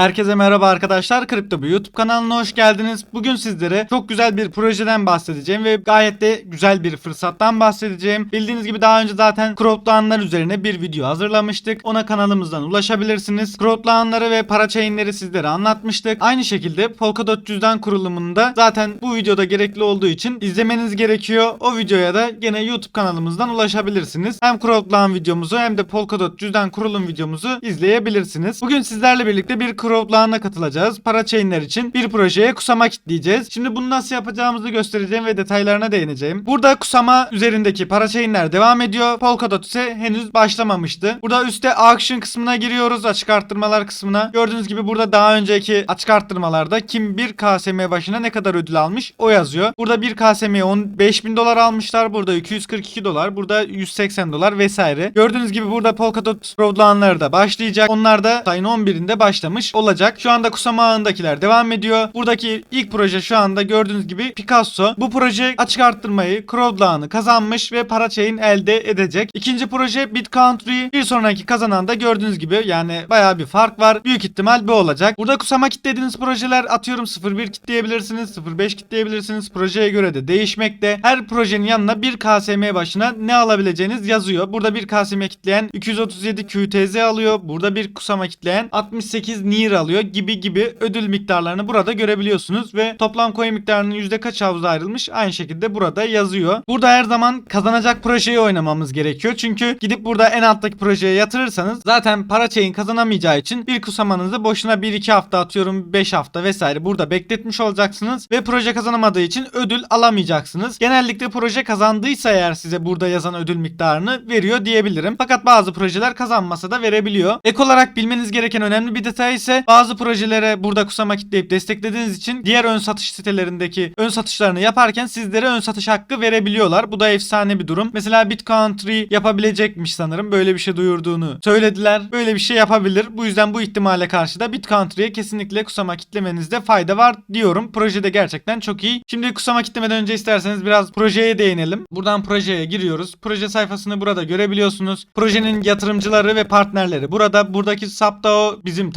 Herkese merhaba arkadaşlar. Kripto bir YouTube kanalına hoş geldiniz. Bugün sizlere çok güzel bir projeden bahsedeceğim ve gayet de güzel bir fırsattan bahsedeceğim. Bildiğiniz gibi daha önce zaten crowdlanlar üzerine bir video hazırlamıştık. Ona kanalımızdan ulaşabilirsiniz. Crowdlanları ve parachainleri sizlere anlatmıştık. Aynı şekilde Polkadot cüzdan kurulumunda zaten bu videoda gerekli olduğu için izlemeniz gerekiyor. O videoya da gene YouTube kanalımızdan ulaşabilirsiniz. Hem crowdlan videomuzu hem de Polkadot cüzdan kurulum videomuzu izleyebilirsiniz. Bugün sizlerle birlikte bir crowdlan'a katılacağız. Parachainler için bir projeye kusama kitleyeceğiz. Şimdi bunu nasıl yapacağımızı göstereceğim ve detaylarına değineceğim. Burada kusama üzerindeki parachainler devam ediyor. Polkadot ise henüz başlamamıştı. Burada üstte auction kısmına giriyoruz. Açık arttırmalar kısmına. Gördüğünüz gibi burada daha önceki açık arttırmalarda kim bir KSM başına ne kadar ödül almış o yazıyor. Burada bir KSM'ye 15 bin dolar almışlar. Burada 242 dolar. Burada 180 dolar vesaire. Gördüğünüz gibi burada Polkadot crowdlanları da başlayacak. Onlar da ayın 11'inde başlamış olacak. Şu anda kusama ağındakiler devam ediyor. Buradaki ilk proje şu anda gördüğünüz gibi Picasso. Bu proje açık arttırmayı crowdlanı kazanmış ve parachain elde edecek. İkinci proje BitCountry. Bir sonraki kazanan da gördüğünüz gibi yani bayağı bir fark var. Büyük ihtimal bu olacak. Burada kusama kitlediğiniz projeler atıyorum 01 kitleyebilirsiniz, 05 kitleyebilirsiniz. Projeye göre de değişmekte. Her projenin yanına bir KSM başına ne alabileceğiniz yazıyor. Burada bir KSM kitleyen 237 QTZ alıyor. Burada bir kusama kitleyen 68 NIR alıyor gibi gibi ödül miktarlarını burada görebiliyorsunuz ve toplam coin miktarının yüzde kaç havuza ayrılmış aynı şekilde burada yazıyor. Burada her zaman kazanacak projeyi oynamamız gerekiyor. Çünkü gidip burada en alttaki projeye yatırırsanız zaten parachain kazanamayacağı için bir kusamanızı boşuna 1-2 hafta atıyorum 5 hafta vesaire burada bekletmiş olacaksınız ve proje kazanamadığı için ödül alamayacaksınız. Genellikle proje kazandıysa eğer size burada yazan ödül miktarını veriyor diyebilirim. Fakat bazı projeler kazanmasa da verebiliyor. Ek olarak bilmeniz gereken önemli bir detay ise bazı projelere burada kusama kitleyip desteklediğiniz için diğer ön satış sitelerindeki ön satışlarını yaparken sizlere ön satış hakkı verebiliyorlar. Bu da efsane bir durum. Mesela BitCountry yapabilecekmiş sanırım. Böyle bir şey duyurduğunu söylediler. Böyle bir şey yapabilir. Bu yüzden bu ihtimale karşı da BitCountry'ye kesinlikle kusama kitlemenizde fayda var diyorum. Projede gerçekten çok iyi. Şimdi kusama kitlemeden önce isterseniz biraz projeye değinelim. Buradan projeye giriyoruz. Proje sayfasını burada görebiliyorsunuz. Projenin yatırımcıları ve partnerleri burada. Buradaki SapDAO bizim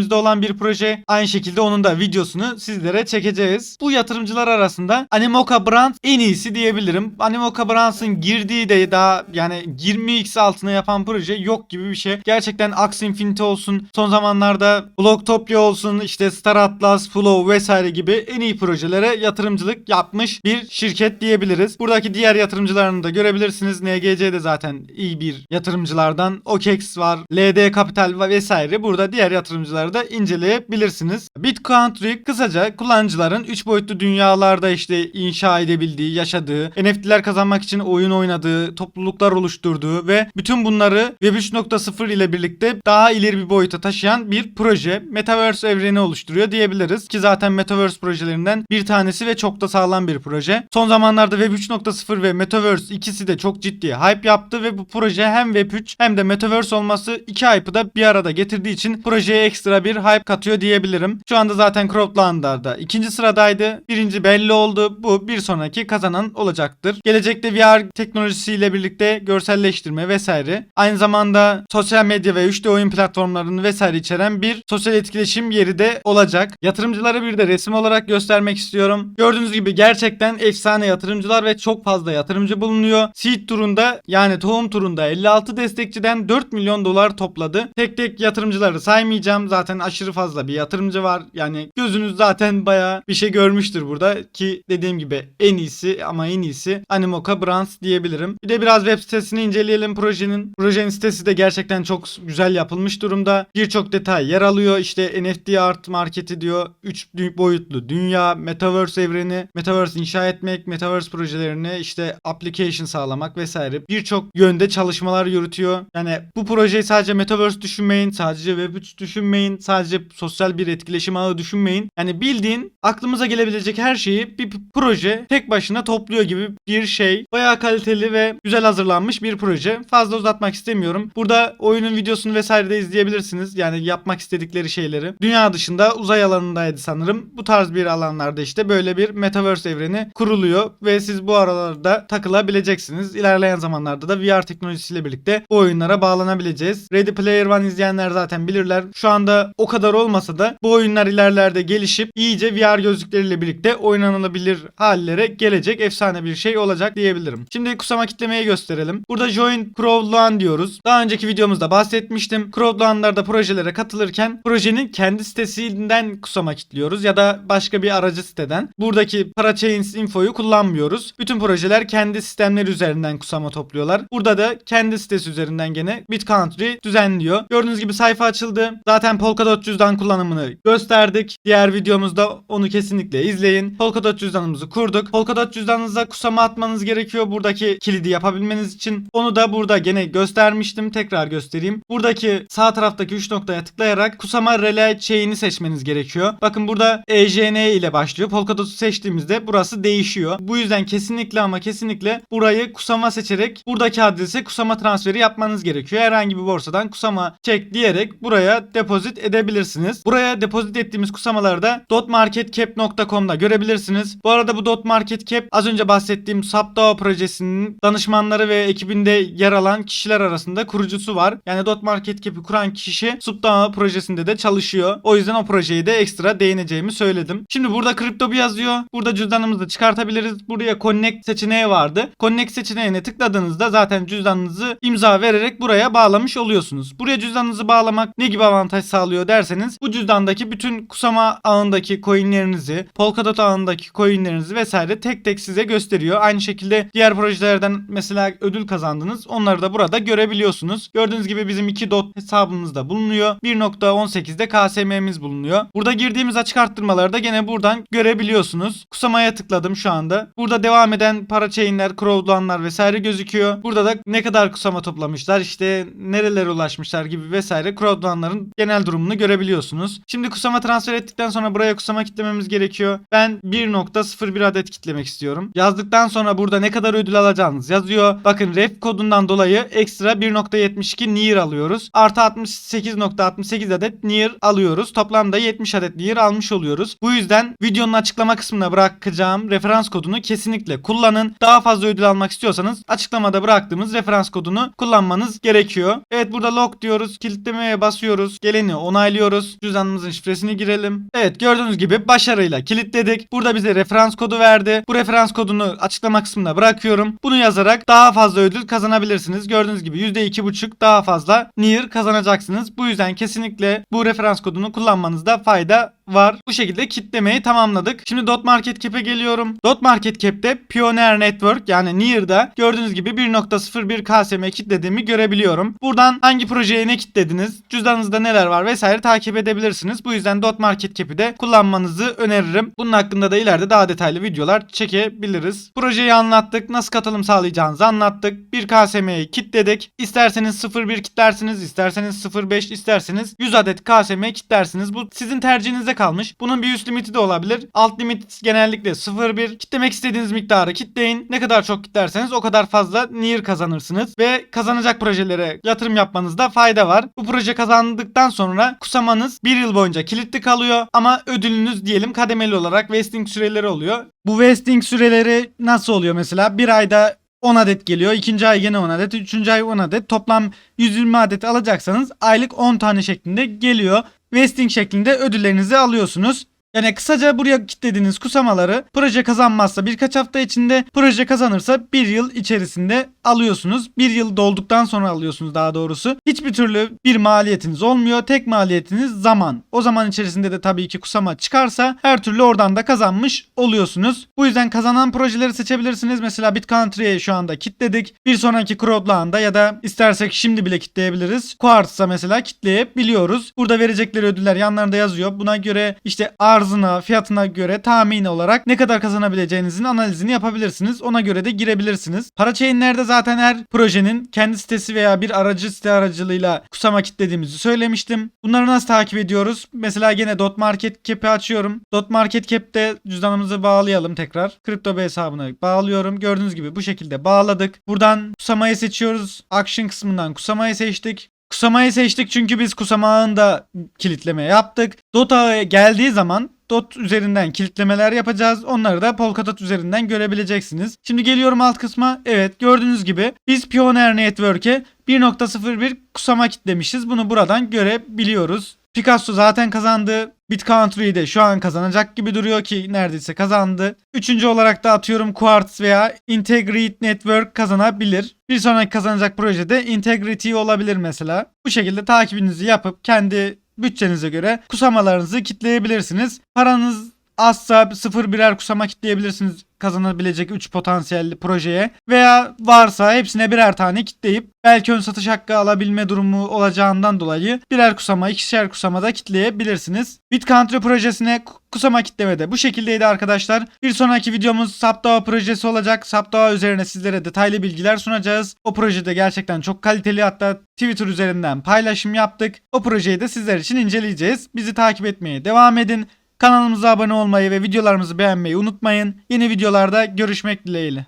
takibimizde olan bir proje. Aynı şekilde onun da videosunu sizlere çekeceğiz. Bu yatırımcılar arasında Animoca Brands en iyisi diyebilirim. Animoca Brands'ın girdiği de daha yani 20x altına yapan proje yok gibi bir şey. Gerçekten Axie Infinity olsun. Son zamanlarda Blocktopia olsun işte Star Atlas, Flow vesaire gibi en iyi projelere yatırımcılık yapmış bir şirket diyebiliriz. Buradaki diğer yatırımcılarını da görebilirsiniz. NGC de zaten iyi bir yatırımcılardan. OKEX var, LD Capital ve vesaire. Burada diğer yatırımcıları da inceleyebilirsiniz. BitCountry kısaca kullanıcıların 3 boyutlu dünyalarda işte inşa edebildiği, yaşadığı, NFT'ler kazanmak için oyun oynadığı, topluluklar oluşturduğu ve bütün bunları Web 3.0 ile birlikte daha ileri bir boyuta taşıyan bir proje. Metaverse evreni oluşturuyor diyebiliriz ki zaten Metaverse projelerinden bir tanesi ve çok da sağlam bir proje. Son zamanlarda Web 3.0 ve Metaverse ikisi de çok ciddi hype yaptı ve bu proje hem Web 3 hem de Metaverse olması iki hype'ı da bir arada getirdiği için projeye ekstra bir hype katıyor diyebilirim. Şu anda zaten crowdlanlarda ikinci sıradaydı. Birinci belli oldu. Bu bir sonraki kazanan olacaktır. Gelecekte VR teknolojisiyle birlikte görselleştirme vesaire. Aynı zamanda sosyal medya ve 3D oyun platformlarını vesaire içeren bir sosyal etkileşim yeri de olacak. Yatırımcılara bir de resim olarak göstermek istiyorum. Gördüğünüz gibi gerçekten efsane yatırımcılar ve çok fazla yatırımcı bulunuyor. Seed turunda yani tohum turunda 56 destekçiden 4 milyon dolar topladı. Tek tek yatırımcıları saymayacağım. Zaten aşırı fazla bir yatırımcı var. Yani gözünüz zaten baya bir şey görmüştür burada ki dediğim gibi en iyisi ama en iyisi Animoca Brands diyebilirim. Bir de biraz web sitesini inceleyelim projenin. Projenin sitesi de gerçekten çok güzel yapılmış durumda. Birçok detay yer alıyor. İşte NFT art marketi diyor. 3 boyutlu dünya, metaverse evreni, metaverse inşa etmek, metaverse projelerini işte application sağlamak vesaire. Birçok yönde çalışmalar yürütüyor. Yani bu projeyi sadece metaverse düşünmeyin, sadece web 3 düşünmeyin, sadece sosyal bir etkileşim ağı düşünmeyin. Yani bildiğin aklımıza gelebilecek her şeyi bir proje tek başına topluyor gibi bir şey. Bayağı kaliteli ve güzel hazırlanmış bir proje. Fazla uzatmak istemiyorum. Burada oyunun videosunu vesaire de izleyebilirsiniz. Yani yapmak istedikleri şeyleri. Dünya dışında uzay alanındaydı sanırım. Bu tarz bir alanlarda işte böyle bir metaverse evreni kuruluyor ve siz bu aralarda takılabileceksiniz. İlerleyen zamanlarda da VR teknolojisiyle birlikte bu oyunlara bağlanabileceğiz. Ready Player One izleyenler zaten bilirler. Şu anda o kadar olmasa da bu oyunlar ilerlerde gelişip iyice VR gözlükleriyle birlikte oynanılabilir hallere gelecek efsane bir şey olacak diyebilirim. Şimdi kusama kitlemeyi gösterelim. Burada join crowdlan diyoruz. Daha önceki videomuzda bahsetmiştim. Crowdlanlarda projelere katılırken projenin kendi sitesinden kusama kitliyoruz ya da başka bir aracı siteden. Buradaki Parachains infoyu kullanmıyoruz. Bütün projeler kendi sistemleri üzerinden kusama topluyorlar. Burada da kendi sitesi üzerinden gene BitCountry düzenliyor. Gördüğünüz gibi sayfa açıldı. Zaten Polkadot cüzdan kullanımını gösterdik. Diğer videomuzda onu kesinlikle izleyin. Polkadot cüzdanımızı kurduk. Polkadot cüzdanınıza kusama atmanız gerekiyor. Buradaki kilidi yapabilmeniz için. Onu da burada gene göstermiştim. Tekrar göstereyim. Buradaki sağ taraftaki 3 noktaya tıklayarak kusama relay chain'i seçmeniz gerekiyor. Bakın burada EJN ile başlıyor. Polkadot'u seçtiğimizde burası değişiyor. Bu yüzden kesinlikle ama kesinlikle burayı kusama seçerek buradaki adrese kusama transferi yapmanız gerekiyor. Herhangi bir borsadan kusama çek diyerek buraya depozit edebilirsiniz. Buraya depozit ettiğimiz kusamaları da dotmarketcap.com'da görebilirsiniz. Bu arada bu dotmarketcap az önce bahsettiğim Sapdao projesinin danışmanları ve ekibinde yer alan kişiler arasında kurucusu var. Yani dotmarketcap'i kuran kişi Sapdao projesinde de çalışıyor. O yüzden o projeyi de ekstra değineceğimi söyledim. Şimdi burada kripto bir yazıyor. Burada cüzdanımızı çıkartabiliriz. Buraya connect seçeneği vardı. Connect seçeneğine tıkladığınızda zaten cüzdanınızı imza vererek buraya bağlamış oluyorsunuz. Buraya cüzdanınızı bağlamak ne gibi avantaj sağlıyor derseniz bu cüzdandaki bütün kusama ağındaki coinlerinizi, Polkadot ağındaki coinlerinizi vesaire tek tek size gösteriyor. Aynı şekilde diğer projelerden mesela ödül kazandınız. Onları da burada görebiliyorsunuz. Gördüğünüz gibi bizim 2 dot hesabımızda bulunuyor. 1.18'de KSM'miz bulunuyor. Burada girdiğimiz açık arttırmaları da gene buradan görebiliyorsunuz. Kusamaya tıkladım şu anda. Burada devam eden para chain'ler, crowdlanlar vesaire gözüküyor. Burada da ne kadar kusama toplamışlar, işte nerelere ulaşmışlar gibi vesaire crowdlanların genel durumunu görebiliyorsunuz. Şimdi kusama transfer ettikten sonra buraya kusama kitlememiz gerekiyor. Ben 1.01 adet kitlemek istiyorum. Yazdıktan sonra burada ne kadar ödül alacağınız yazıyor. Bakın ref kodundan dolayı ekstra 1.72 NIR alıyoruz. Artı 68.68 adet NIR alıyoruz. Toplamda 70 adet NIR almış oluyoruz. Bu yüzden videonun açıklama kısmına bırakacağım referans kodunu kesinlikle kullanın. Daha fazla ödül almak istiyorsanız açıklamada bıraktığımız referans kodunu kullanmanız gerekiyor. Evet burada log diyoruz. Kilitlemeye basıyoruz. Geleni onaylıyoruz. Cüzdanımızın şifresini girelim. Evet gördüğünüz gibi başarıyla kilitledik. Burada bize referans kodu verdi. Bu referans kodunu açıklama kısmına bırakıyorum. Bunu yazarak daha fazla ödül kazanabilirsiniz. Gördüğünüz gibi %2.5 daha fazla NIR kazanacaksınız. Bu yüzden kesinlikle bu referans kodunu kullanmanızda fayda var. Bu şekilde kitlemeyi tamamladık. Şimdi Dot Market Cap'e geliyorum. Dot Market Cap'te Pioneer Network yani NIR'da gördüğünüz gibi 1.01 KSM kitlediğimi görebiliyorum. Buradan hangi projeye ne kitlediniz, cüzdanınızda neler var vesaire takip edebilirsiniz. Bu yüzden Dot Market Cap'i de kullanmanızı öneririm. Bunun hakkında da ileride daha detaylı videolar çekebiliriz. Projeyi anlattık. Nasıl katılım sağlayacağınızı anlattık. 1 KSM'yi kitledik. İsterseniz 0.1 kitlersiniz, isterseniz 0.5, isterseniz 100 adet KSM kitlersiniz. Bu sizin tercihinize kalmış. Bunun bir üst limiti de olabilir. Alt limit genellikle 0.1. Kitlemek istediğiniz miktarı kitleyin. Ne kadar çok kitlerseniz o kadar fazla NIR kazanırsınız. Ve kazanacak projelere yatırım yapmanızda fayda var. Bu proje kazandıktan sonra kusamanız bir yıl boyunca kilitli kalıyor. Ama ödülünüz diyelim kademeli olarak vesting süreleri oluyor. Bu vesting süreleri nasıl oluyor mesela? Bir ayda 10 adet geliyor. ikinci ay yine 10 adet. Üçüncü ay 10 adet. Toplam 120 adet alacaksanız aylık 10 tane şeklinde geliyor. Vesting şeklinde ödüllerinizi alıyorsunuz. Yani kısaca buraya kitlediğiniz kusamaları proje kazanmazsa birkaç hafta içinde proje kazanırsa bir yıl içerisinde alıyorsunuz. Bir yıl dolduktan sonra alıyorsunuz daha doğrusu. Hiçbir türlü bir maliyetiniz olmuyor. Tek maliyetiniz zaman. O zaman içerisinde de tabii ki kusama çıkarsa her türlü oradan da kazanmış oluyorsunuz. Bu yüzden kazanan projeleri seçebilirsiniz. Mesela BitCountry'ye şu anda kitledik. Bir sonraki crowdlan'da ya da istersek şimdi bile kitleyebiliriz. Quartz'a mesela kitleyebiliyoruz. Burada verecekleri ödüller yanlarında yazıyor. Buna göre işte arzına, fiyatına göre tahmin olarak ne kadar kazanabileceğinizin analizini yapabilirsiniz. Ona göre de girebilirsiniz. Parachain'lerde zaten her projenin kendi sitesi veya bir aracı site aracılığıyla kusama kitlediğimizi söylemiştim. Bunları nasıl takip ediyoruz? Mesela gene Dot Market Cap'i açıyorum. Dot Market Cap'te cüzdanımızı bağlayalım tekrar. Kripto hesabına bağlıyorum. Gördüğünüz gibi bu şekilde bağladık. Buradan kusamayı seçiyoruz. Action kısmından kusamayı seçtik. Kusamayı seçtik çünkü biz kusama ağında kilitleme yaptık. Dot ağı geldiği zaman dot üzerinden kilitlemeler yapacağız. Onları da Polkadot üzerinden görebileceksiniz. Şimdi geliyorum alt kısma. Evet gördüğünüz gibi biz Pioneer Network'e 1.01 kusama kitlemişiz. Bunu buradan görebiliyoruz. Picasso zaten kazandı. BitCountry'yi de şu an kazanacak gibi duruyor ki neredeyse kazandı. Üçüncü olarak da atıyorum Quartz veya Integrity Network kazanabilir. Bir sonraki kazanacak projede Integrity olabilir mesela. Bu şekilde takibinizi yapıp kendi bütçenize göre kusamalarınızı kitleyebilirsiniz. Paranız azsa sıfır birer kusama kitleyebilirsiniz kazanabilecek 3 potansiyelli projeye veya varsa hepsine birer tane kitleyip belki ön satış hakkı alabilme durumu olacağından dolayı birer kusama ikişer kusama da kitleyebilirsiniz. BitCountry projesine ku- kusama kitlemede bu şekildeydi arkadaşlar. Bir sonraki videomuz Sapdava projesi olacak. Sapdava üzerine sizlere detaylı bilgiler sunacağız. O projede gerçekten çok kaliteli hatta Twitter üzerinden paylaşım yaptık. O projeyi de sizler için inceleyeceğiz. Bizi takip etmeye devam edin. Kanalımıza abone olmayı ve videolarımızı beğenmeyi unutmayın. Yeni videolarda görüşmek dileğiyle.